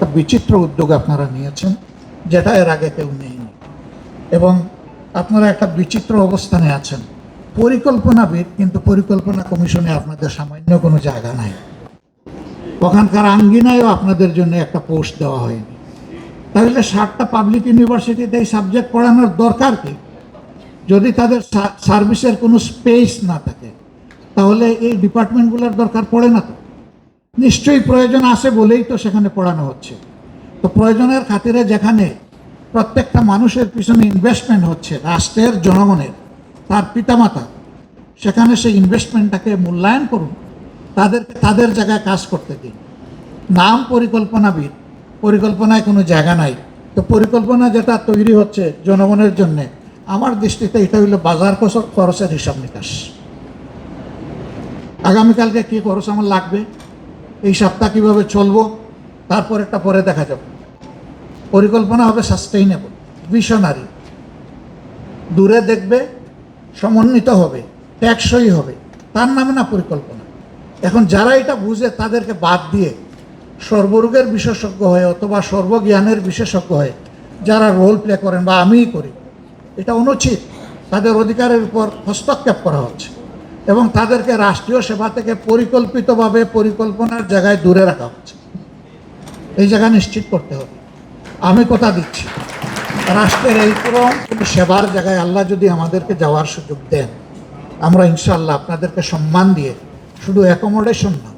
একটা বিচিত্র উদ্যোগ আপনারা নিয়েছেন, যেটা এর আগে কেউ নেয়নি। এবং আপনারা একটা বিচিত্র অবস্থানে আছেন। পরিকল্পনাবিদ, কিন্তু পরিকল্পনা কমিশনে আপনাদের সামান্য কোনো জায়গা নাই। ওখানকার আঙ্গিনায়ও আপনাদের জন্য একটা পোস্ট দেওয়া হয়নি। তাহলে ষাটটা পাবলিক ইউনিভার্সিটিতে এই সাবজেক্ট পড়ানোর দরকার কি? যদি তাদের সার্ভিসের কোনো স্পেস না থাকে, তাহলে এই ডিপার্টমেন্টগুলোর দরকার পড়ে না তো? নিশ্চয়ই প্রয়োজন আছে বলেই তো সেখানে পড়ানো হচ্ছে। তো প্রয়োজনের খাতিরে যেখানে প্রত্যেকটা মানুষের পিছনে ইনভেস্টমেন্ট হচ্ছে, রাষ্ট্রের, জনগণের, তার পিতামাতা, সেখানে সেই ইনভেস্টমেন্টটাকে মূল্যায়ন করুন, তাদেরকে তাদের জায়গায় কাজ করতে দিন। নাম পরিকল্পনাবিদ, পরিকল্পনায় কোনো জায়গা নাই। তো পরিকল্পনা যেটা তৈরি হচ্ছে জনগণের জন্যে, আমার দৃষ্টিতে এটা হইল বাজার খরচের হিসাব নিকাশ। আগামীকালকে কী খরচ আমার লাগবে? এই সপ্তাহ কীভাবে চলবো? তারপর একটা পরে দেখা যাবে। পরিকল্পনা হবে সাস্টেইনেবল ভিশনারি দূরে দেখবে, সমন্বিত হবে, টেকসই হবে। তার নামে না পরিকল্পনা। এখন যারা এটা বুঝে, তাদেরকে বাদ দিয়ে সর্বরোগের বিশেষজ্ঞ হয়ে অথবা সর্বজ্ঞানের বিশেষজ্ঞ হয়ে যারা রোল প্লে করেন বা আমিই করি, এটা অনুচিত। তাদের অধিকারের উপর হস্তক্ষেপ করা হচ্ছে। এবং তাদেরকে রাষ্ট্রীয় সেবা থেকে পরিকল্পিতভাবে পরিকল্পনার জায়গায় দূরে রাখা হচ্ছে। এই জায়গা নিশ্চিত করতে হবে। আমি কথা দিচ্ছি, রাষ্ট্রের এই ক্রম সেবার জায়গায় আল্লাহ যদি আমাদেরকে যাওয়ার সুযোগ দেন, আমরা ইনশাল্লাহ আপনাদেরকে সম্মান দিয়ে, শুধু অ্যাকোমোডেশন না,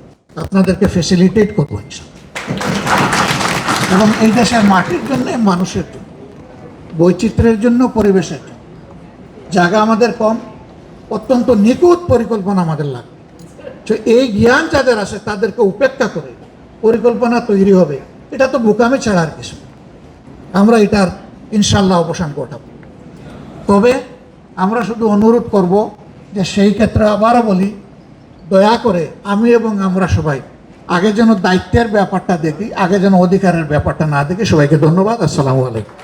আপনাদেরকে ফেসিলিটেট করব এবং এই দেশের মাটির জন্য, মানুষের জন্য, বৈচিত্র্যের জন্য, পরিবেশের জন্য, জায়গা আমাদের কম অত্যন্ত নিখুঁত পরিকল্পনা আমাদের লাগবে তো এই জ্ঞান যাদের আছে, তাদেরকে উপেক্ষা করে পরিকল্পনা তৈরি হবে। এটা তো বোকামে ছাড়ার কিছু আমরা এটার ইনশাল্লাহ অবসান ঘটাবো। তবে আমরা শুধু অনুরোধ করব যে সেই ক্ষেত্রে আবারও বলি, দয়া করে আমি এবং আমরা সবাই আগে যেন দায়িত্বের ব্যাপারটা দেখি, আগে যেন অধিকারের ব্যাপারটা না দেখি। সবাইকে ধন্যবাদ। আসসালামু আলাইকুম।